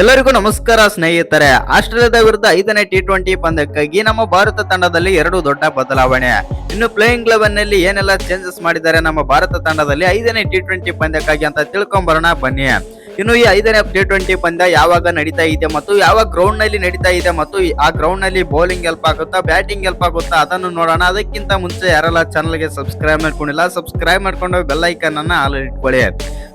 ಎಲ್ಲರಿಗೂ ನಮಸ್ಕಾರ ಸ್ನೇಹಿತರೆ. ಆಸ್ಟ್ರೇಲಿಯಾದ ವಿರುದ್ಧ ಐದನೇ ಟಿ ಟ್ವೆಂಟಿ ಪಂದ್ಯಕ್ಕಾಗಿ ನಮ್ಮ ಭಾರತ ತಂಡದಲ್ಲಿ ಎರಡು ದೊಡ್ಡ ಬದಲಾವಣೆ. ಇನ್ನು ಪ್ಲೇಯಿಂಗ್ ಲೆವೆನ್ನಲ್ಲಿ ಏನೆಲ್ಲ ಚೇಂಜಸ್ ಮಾಡಿದ್ದಾರೆ ನಮ್ಮ ಭಾರತ ತಂಡದಲ್ಲಿ ಐದನೇ ಟಿ ಟ್ವೆಂಟಿ ಪಂದ್ಯಕ್ಕಾಗಿ ಅಂತ ತಿಳ್ಕೊಂಬರೋಣ ಬನ್ನಿ. ಇನ್ನು ಈ ಐದನೇ ಟಿ ಟ್ವೆಂಟಿ ಪಂದ್ಯ ಯಾವಾಗ ನಡೀತಾ ಇದೆ ಮತ್ತು ಯಾವ ಗ್ರೌಂಡ್ನಲ್ಲಿ ನಡೀತಾ ಇದೆ ಮತ್ತು ಆ ಗ್ರೌಂಡ್ನಲ್ಲಿ ಬೌಲಿಂಗ್ ಹೆಲ್ಪ್ ಆಗುತ್ತಾ ಬ್ಯಾಟಿಂಗ್ ಹೆಲ್ಪ್ ಆಗುತ್ತಾ ಅದನ್ನು ನೋಡೋಣ. ಅದಕ್ಕಿಂತ ಮುಂಚೆ ಯಾರೆಲ್ಲ ಚಾನಲ್ಗೆ ಸಬ್ಸ್ಕ್ರೈಬ್ ಮಾಡ್ಕೊಂಡಿಲ್ಲ ಸಬ್ಸ್ಕ್ರೈಬ್ ಮಾಡ್ಕೊಂಡು ಬೆಲ್ ಐಕನ್ ಅನ್ನ ಆಲ್ ಇಟ್ಕೊಳ್ಳಿ.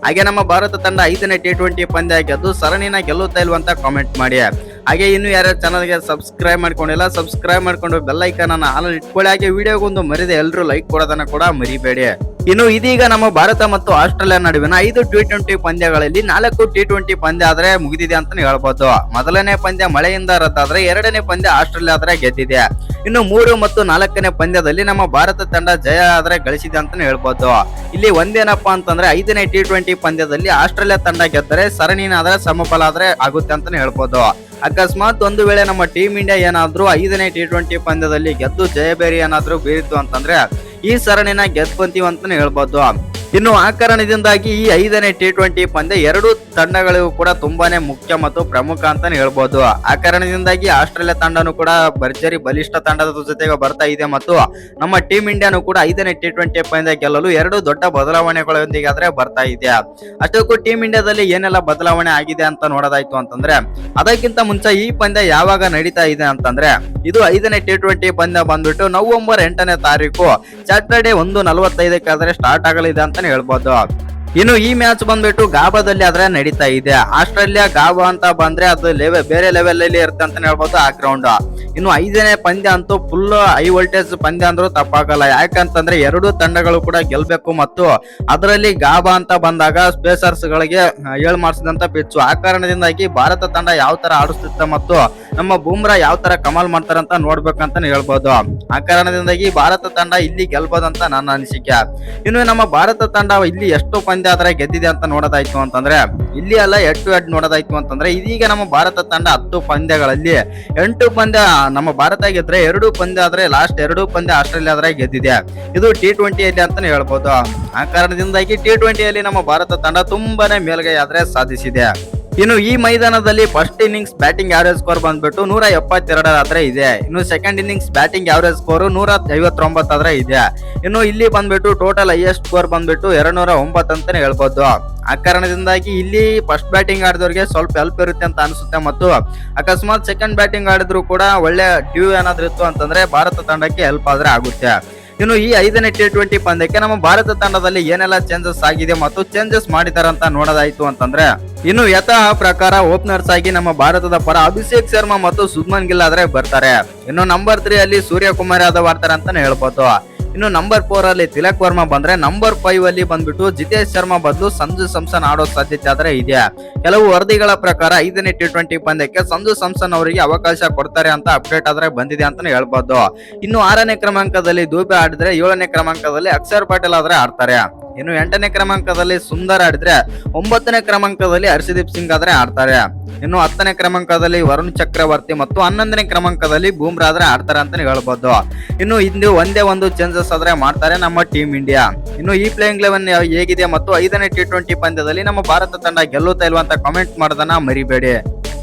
ಹಾಗೆ ನಮ್ಮ ಭಾರತ ತಂಡ ಐದನೇ ಟಿ ಟ್ವೆಂಟಿ ಪಂದ್ಯ ಗೆದ್ದು ಸರಣಿನ ಗೆಲ್ಲುತ್ತಾ ಇಲ್ವಂತ ಕಾಮೆಂಟ್ ಮಾಡಿ. ಹಾಗೆ ಇನ್ನು ಯಾರ್ಯಾರು ಚಾನಲ್ಗೆ ಸಬ್ಸ್ಕ್ರೈಬ್ ಮಾಡ್ಕೊಂಡಿಲ್ಲ ಸಬ್ಸ್ಕ್ರೈಬ್ ಮಾಡ್ಕೊಂಡು ಬೆಲ್ ಐಕನ್ ಅನ್ನ ಆಲ್ ಇಟ್ಕೊಳ್ಳಿ. ಹಾಗೆ ವಿಡಿಯೋಗೊಂದು ಮರಿದೆ ಎಲ್ಲರೂ ಲೈಕ್ ಕೊಡೋದನ್ನ ಕೂಡ ಮರಿಬೇಡಿ. ಇನ್ನು ಇದೀಗ ನಮ್ಮ ಭಾರತ ಮತ್ತು ಆಸ್ಟ್ರೇಲಿಯಾ ನಡುವಿನ ಐದು ಟಿ ಟ್ವೆಂಟಿ ಪಂದ್ಯಗಳಲ್ಲಿ ನಾಲ್ಕು ಟಿ ಟ್ವೆಂಟಿ ಪಂದ್ಯ ಆದ್ರೆ ಮುಗಿದಿದೆ ಅಂತ ಹೇಳ್ಬೋದು. ಮೊದಲನೇ ಪಂದ್ಯ ಮಳೆಯಿಂದ ರದ್ದಾದ್ರೆ ಎರಡನೇ ಪಂದ್ಯ ಆಸ್ಟ್ರೇಲಿಯಾ ಆದ್ರೆ ಗೆದ್ದಿದೆ. ಇನ್ನು ಮೂರು ಮತ್ತು ನಾಲ್ಕನೇ ಪಂದ್ಯದಲ್ಲಿ ನಮ್ಮ ಭಾರತ ತಂಡ ಜಯ ಆದ್ರೆ ಗಳಿಸಿದೆ ಅಂತ ಹೇಳ್ಬೋದು. ಇಲ್ಲಿ ಒಂದೇನಪ್ಪ ಅಂತಂದ್ರೆ ಐದನೇ ಟಿ ಟ್ವೆಂಟಿ ಪಂದ್ಯದಲ್ಲಿ ಆಸ್ಟ್ರೇಲಿಯಾ ತಂಡ ಗೆದ್ದರೆ ಸರಣಿನಾದ್ರೆ ಸಮಫಲ ಆದ್ರೆ ಆಗುತ್ತೆ ಅಂತಾನೆ ಹೇಳ್ಬೋದು. ಅಕಸ್ಮಾತ್ ಒಂದು ವೇಳೆ ನಮ್ಮ ಟೀಮ್ ಇಂಡಿಯಾ ಏನಾದ್ರೂ ಐದನೇ ಟಿ ಟ್ವೆಂಟಿ ಪಂದ್ಯದಲ್ಲಿ ಗೆದ್ದು ಜಯಬೇರಿ ಏನಾದ್ರೂ ಬೀರಿತು ಅಂತಂದ್ರೆ ಈ ಸರಣಿನ ಗೆದ್ಕೊಂತೀವಿ ಅಂತಾನೆ ಹೇಳ್ಬೋದು. ಇನ್ನು ಆ ಕಾರಣದಿಂದಾಗಿ ಈ ಐದನೇ ಟಿ ಟ್ವೆಂಟಿ ಪಂದ್ಯ ಎರಡು ತಂಡಗಳಿಗೂ ಕೂಡ ತುಂಬಾನೇ ಮುಖ್ಯ ಮತ್ತು ಪ್ರಮುಖ ಅಂತಾನೆ ಹೇಳ್ಬೋದು. ಆ ಕಾರಣದಿಂದಾಗಿ ಆಸ್ಟ್ರೇಲಿಯಾ ತಂಡನೂ ಕೂಡ ಭರ್ಜರಿ ಬಲಿಷ್ಠ ತಂಡದ ಜೊತೆಗೆ ಬರ್ತಾ ಇದೆ ಮತ್ತು ನಮ್ಮ ಟೀಮ್ ಇಂಡಿಯಾನು ಕೂಡ ಐದನೇ ಟಿ ಟ್ವೆಂಟಿ ಪಂದ್ಯ ಗೆಲ್ಲಲು ಎರಡು ದೊಡ್ಡ ಬದಲಾವಣೆಗಳೊಂದಿಗೆ ಆದ್ರೆ ಬರ್ತಾ ಇದೆ. ಅಷ್ಟಕ್ಕೂ ಟೀಮ್ ಇಂಡಿಯಾದಲ್ಲಿ ಏನೆಲ್ಲ ಬದಲಾವಣೆ ಆಗಿದೆ ಅಂತ ನೋಡೋದಾಯ್ತು ಅಂತಂದ್ರೆ, ಅದಕ್ಕಿಂತ ಮುಂಚೆ ಈ ಪಂದ್ಯ ಯಾವಾಗ ನಡೀತಾ ಇದೆ ಅಂತಂದ್ರೆ, ಇದು ಐದನೇ ಟಿ ಟ್ವೆಂಟಿ ಪಂದ್ಯ ಬಂದ್ಬಿಟ್ಟು ನವೆಂಬರ್ ಎಂಟನೇ ತಾರೀಕು ಸ್ಯಾಟರ್ಡೆ ಒಂದು ನಲವತ್ತೈದಕ್ಕೆ ಆದ್ರೆ ಸ್ಟಾರ್ಟ್ ಆಗಲಿದೆ ಅಂತಾನೆ ಹೇಳ್ಬೋದು. ಇನ್ನು ಈ ಮ್ಯಾಚ್ ಬಂದ್ಬಿಟ್ಟು ಗಾಬಾದಲ್ಲಿ ಆದ್ರೆ ನಡೀತಾ ಇದೆ. ಆಸ್ಟ್ರೇಲಿಯಾ ಗಾಬಾ ಅಂತ ಬಂದ್ರೆ ಅದು ಲೆವೆ ಬೇರೆ ಲೆವೆಲ್ ಅಲ್ಲಿ ಇರುತ್ತೆ ಅಂತಾನೆ ಹೇಳ್ಬೋದು ಆ ಗ್ರೌಂಡ್ ಇನ್ನು ಐದನೇ ಪಂದ್ಯ ಅಂತೂ ಫುಲ್ ಹೈ ವೋಲ್ಟೇಜ್ ಪಂದ್ಯ ಅಂದ್ರೂ ತಪ್ಪಾಗಲ್ಲ. ಯಾಕಂತಂದ್ರೆ ಎರಡು ತಂಡಗಳು ಕೂಡ ಗೆಲ್ಬೇಕು ಮತ್ತು ಅದರಲ್ಲಿ ಗಾಬಾ ಅಂತ ಬಂದಾಗ ಸ್ಪೇಸರ್ಸ್ ಗಳಿಗೆ ಏಳು ಮಾಡಿಸಿದಂತ ಪಿಚ್ಚು ಆ ಕಾರಣದಿಂದಾಗಿ ಭಾರತ ತಂಡ ಯಾವ ತರ ಆಡಿಸುತ್ತೆ ಮತ್ತು ನಮ್ಮ ಬೂಮ್ರಾ ಯಾವ ತರ ಕಮಾಲ್ ಮಾಡ್ತಾರಂತ ನೋಡ್ಬೇಕಂತ ಹೇಳ್ಬೋದು. ಆ ಕಾರಣದಿಂದಾಗಿ ಭಾರತ ತಂಡ ಇಲ್ಲಿ ಗೆಲ್ಬೋದಂತ ನನ್ನ ಅನಿಸಿಕೆ. ಇನ್ನು ನಮ್ಮ ಭಾರತ ತಂಡ ಇಲ್ಲಿ ಎಷ್ಟು ಪಂದ್ಯ ಆದ್ರೆ ಗೆದ್ದಿದೆ ಅಂತ ನೋಡೋದಾಯ್ತು ಅಂತಂದ್ರೆ, ಇಲ್ಲಿ ಅಲ್ಲ ಎಟ್ಟು ಎಡ್ ನೋಡೋದಾಯ್ತು ಅಂತಂದ್ರೆ, ಇದೀಗ ನಮ್ಮ ಭಾರತ ತಂಡ ಹತ್ತು ಪಂದ್ಯಗಳಲ್ಲಿ ಎಂಟು ಪಂದ್ಯ ನಮ್ಮ ಭಾರತ ಗೆದ್ರೆ ಎರಡು ಪಂದ್ಯ ಆದ್ರೆ ಲಾಸ್ಟ್ ಎರಡು ಪಂದ್ಯ ಆಸ್ಟ್ರೇಲಿಯಾ ಆದ್ರೆ ಗೆದ್ದಿದೆ. ಇದು ಟಿ ಟ್ವೆಂಟಿಯಲ್ಲಿ ಅಂತಾನೆ ಹೇಳ್ಬೋದು. ಆ ಕಾರಣದಿಂದಾಗಿ ಟಿ ಟ್ವೆಂಟಿಯಲ್ಲಿ ನಮ್ಮ ಭಾರತ ತಂಡ ತುಂಬಾನೇ ಮೇಲ್ಗೈ ಆದ್ರೆ ಸಾಧಿಸಿದೆ. ಇನ್ನು ಈ ಮೈದಾನದಲ್ಲಿ first innings batting average score ಬಂದ್ಬಿಟ್ಟು ನೂರ ಎಪ್ಪತ್ತೆರಡರ ಹತ್ರ ಇದೆ. ಇನ್ನು second innings batting average score ನೂರ ಐವತ್ತೊಂಬತ್ತರ ಇದೆ. ಇನ್ನು ಇಲ್ಲಿ ಬಂದ್ಬಿಟ್ಟು ಟೋಟಲ್ ಹೈಯೆಸ್ಟ್ ಸ್ಕೋರ್ ಬಂದ್ಬಿಟ್ಟು ಎರಡ್ ನೂರ ಒಂಬತ್ತು ಅಂತಾನೆ ಹೇಳ್ಬೋದು. ಆ ಕಾರಣದಿಂದಾಗಿ ಇಲ್ಲಿ ಫಸ್ಟ್ ಬ್ಯಾಟಿಂಗ್ ಆಡಿದವ್ರಿಗೆ ಸ್ವಲ್ಪ ಹೆಲ್ಪ್ ಇರುತ್ತೆ ಅಂತ ಅನಿಸುತ್ತೆ ಮತ್ತು ಅಕಸ್ಮಾತ್ ಸೆಕೆಂಡ್ ಬ್ಯಾಟಿಂಗ್ ಆಡಿದ್ರು ಕೂಡ ಒಳ್ಳೆ ಡ್ಯೂ ಏನಾದ್ರು ಇತ್ತು ಅಂತಂದ್ರೆ ಭಾರತ ತಂಡಕ್ಕೆ ಹೆಲ್ಪ್ ಆದ್ರೆ ಆಗುತ್ತೆ. ಇನ್ನು ಈ ಐದನೇ ಟಿ ಟ್ವೆಂಟಿ ಪಂದ್ಯಕ್ಕೆ ನಮ್ಮ ಭಾರತ ತಂಡದಲ್ಲಿ ಏನೆಲ್ಲ ಚೇಂಜಸ್ ಆಗಿದೆ ಮತ್ತು ಚೇಂಜಸ್ ಮಾಡಿದಾರೆ ಅಂತ ನೋಡೋದಾಯ್ತು ಅಂತಂದ್ರೆ, ಇನ್ನು ಯಥಾ ಪ್ರಕಾರ ಓಪನರ್ಸ್ ಆಗಿ ನಮ್ಮ ಭಾರತದ ಪರ ಅಭಿಷೇಕ್ ಶರ್ಮಾ ಮತ್ತು ಸುಬ್ಮನ್ ಗಿಲ್ ಆದ್ರೆ ಬರ್ತಾರೆ. ಇನ್ನು ನಂಬರ್ ತ್ರೀ ಅಲ್ಲಿ ಸೂರ್ಯಕುಮಾರ್ ಯಾದವ್ ಆಡ್ತಾರೆ ಅಂತಾನೆ ಹೇಳ್ಬೋದು. ಇನ್ನು ನಂಬರ್ ಫೋರ್ ಅಲ್ಲಿ ತಿಲಕ್ ವರ್ಮಾ ಬಂದ್ರೆ ನಂಬರ್ ಫೈವ್ ಅಲ್ಲಿ ಬಂದ್ಬಿಟ್ಟು ಜಿತೇಶ್ ಶರ್ಮಾ ಬದಲು ಸಂಜು ಸಂಸನ್ ಆಡೋ ಸಾಧ್ಯತೆ ಆದ್ರೆ ಇದೆ. ಕೆಲವು ವರದಿಗಳ ಪ್ರಕಾರ ಐದನೇ ಟಿ ಟ್ವೆಂಟಿ ಪಂದ್ಯಕ್ಕೆ ಸಂಜು ಸಂಸನ್ ಅವರಿಗೆ ಅವಕಾಶ ಕೊಡ್ತಾರೆ ಅಂತ ಅಪ್ಡೇಟ್ ಆದ್ರೆ ಬಂದಿದೆ ಅಂತಾನೆ ಹೇಳ್ಬೋದು. ಇನ್ನು ಆರನೇ ಕ್ರಮಾಂಕದಲ್ಲಿ ದೂಬೆ ಆಡಿದ್ರೆ ಏಳನೇ ಕ್ರಮಾಂಕದಲ್ಲಿ ಅಕ್ಷರ್ ಪಟೇಲ್ ಆದ್ರೆ ಆಡ್ತಾರೆ. ಇನ್ನು ಎಂಟನೇ ಕ್ರಮಾಂಕದಲ್ಲಿ ಸುಂದರ್ ಆಡಿದ್ರೆ ಒಂಬತ್ತನೇ ಕ್ರಮಾಂಕದಲ್ಲಿ ಹರ್ಷದೀಪ್ ಸಿಂಗ್ ಆದ್ರೆ ಆಡ್ತಾರೆ. ಇನ್ನು ಹತ್ತನೇ ಕ್ರಮಾಂಕದಲ್ಲಿ ವರುಣ್ ಚಕ್ರವರ್ತಿ ಮತ್ತು ಹನ್ನೊಂದನೇ ಕ್ರಮಾಂಕದಲ್ಲಿ ಬೂಮ್ರಾ ಆದ್ರೆ ಆಡ್ತಾರೆ ಅಂತಾನೆ ಹೇಳ್ಬೋದು. ಇನ್ನು ಇಂದು ಒಂದೇ ಒಂದು ಚೇಂಜಸ್ ಆದ್ರೆ ಮಾಡ್ತಾರೆ ನಮ್ಮ ಟೀಮ್ ಇಂಡಿಯಾ ಇನ್ನು ಈ ಪ್ಲೇಯಿಂಗ್ ಲೆವೆನ್ ಹೇಗಿದೆ ಮತ್ತು ಐದನೇ ಟಿ ಟ್ವೆಂಟಿ ಪಂದ್ಯದಲ್ಲಿ ನಮ್ಮ ಭಾರತ ತಂಡ ಗೆಲ್ಲುತ್ತಾ ಇಲ್ವಾ ಅಂತ ಕಾಮೆಂಟ್ ಮಾಡೋದನ್ನ ಮರಿಬೇಡಿ.